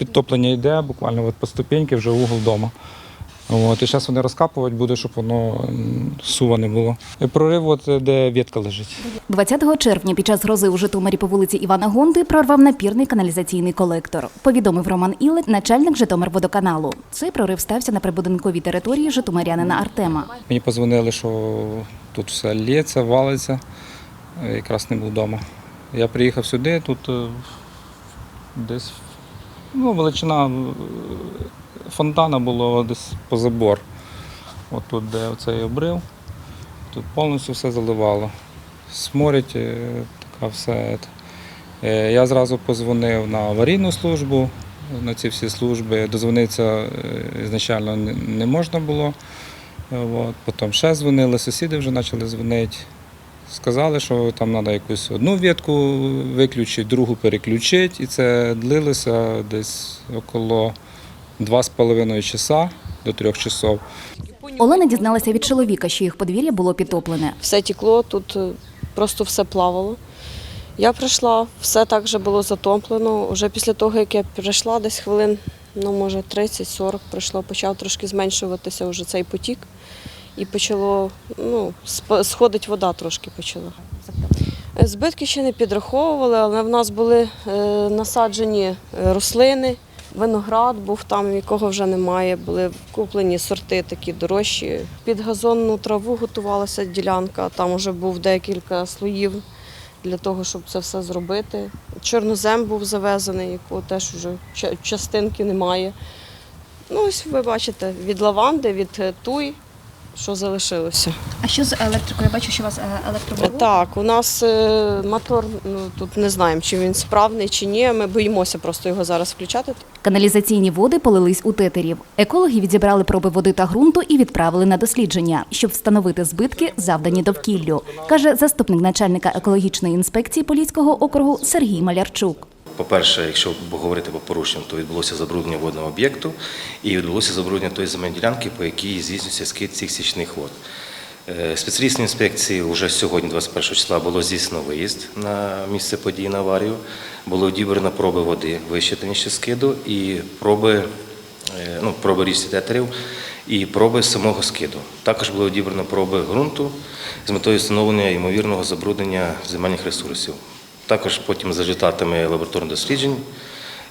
підтоплення йде, буквально от по ступеньки вже угол вдома. От, і зараз вони розкапувати буде, щоб воно сува не було. І прорив, от, де ветка лежить. 20 червня під час грози у Житомирі по вулиці Івана Гонди прорвав напірний каналізаційний колектор. Повідомив Роман Ілик, начальник Житомирводоканалу. Цей прорив стався на прибудинковій території житомирянина Артема. Мені позвонили, що тут все лється, валиться. Е, Якраз не був вдома. Я приїхав сюди, тут е, десь ну, величина е, фонтана було десь по забор. От тут, де оцей обрив, тут повністю все заливало. Сморять, е, така все. Я зразу позвонив на аварійну службу, на ці всі служби. Дозвонитися е, ізначально не- можна було. От. Потім ще дзвонили, сусіди вже почали дзвонити. Сказали, що там треба якусь одну ветку виключити, другу переключити. І це длилося десь около 2,5 часа до 3 часов. Олена дізналася від чоловіка, що їх подвір'я було підтоплене. Все тікло, тут е, просто все плавало. Я прийшла, все так же було затоплено. Уже після того, як я прийшла, десь хвилин, ну може 30-40 пройшло, почав трошки зменшуватися вже цей потік. І почало, ну, сходить вода трошки почала. Збитки ще не підраховували, але в нас були е, насаджені е, рослини, виноград був там, якого вже немає. Були куплені сорти такі дорожчі. Під газонну траву готувалася ділянка, там вже був декілька слоїв для того, щоб це все зробити. Чорнозем був завезений, якого теж вже частинки немає. Ну, ось ви бачите, від лаванди, від е, туй, що залишилося. А що з електрикою? Я бачу, що у вас е. Так, у нас е, мотор, ну тут не знаємо, чи він справний, чи ні. Ми боїмося просто його зараз включати. Каналізаційні води полились у тетерів. Екологи відзібрали проби води та ґрунту і відправили на дослідження, щоб встановити збитки, завдані довкіллю, каже заступник начальника екологічної інспекції Поліського округу Сергій Малярчук. По-перше, якщо говорити по порушенням, то відбулося забруднення водного об'єкту і відбулося забруднення тої земельної ділянки, по якій здійснюється скид цих січних вод. Е, Спеціалістні інспекції вже сьогодні, 21 числа, було здійснено виїзд на місце події на аварію. Було відібрано проби води вище та нижче скиду і проби, е, ну, проби річці тетерів і проби самого скиду. Також було відібрано проби ґрунту з метою встановлення ймовірного забруднення земельних ресурсів. Також потім за результатами лабораторних досліджень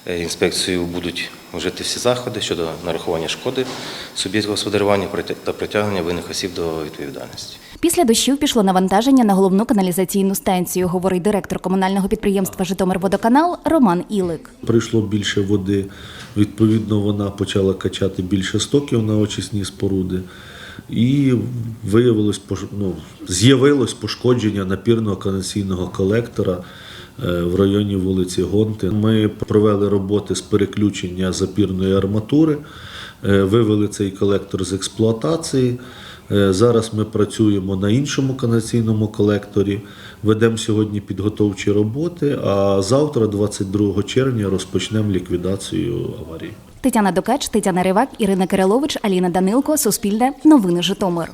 е, інспекцією будуть вжити всі заходи щодо нарахування шкоди суб'єктів господарювання та притягнення винних осіб до відповідальності. Після дощів пішло навантаження на головну каналізаційну станцію, говорить директор комунального підприємства Житомирводоканал Роман Ілик. Прийшло більше води, відповідно, вона почала качати більше стоків на очисні споруди. І виявилось, ну, з'явилось пошкодження напірного каналізаційного колектора е, в районі вулиці Гонти. Ми провели роботи з переключення запірної арматури, е, вивели цей колектор з експлуатації. Е, Зараз ми працюємо на іншому каналізаційному колекторі, ведемо сьогодні підготовчі роботи, а завтра, 22 червня, розпочнемо ліквідацію аварії. Тетяна Докач, Тетяна Ривак, Ірина Кирилович, Аліна Данилко, Суспільне, Новини Житомир.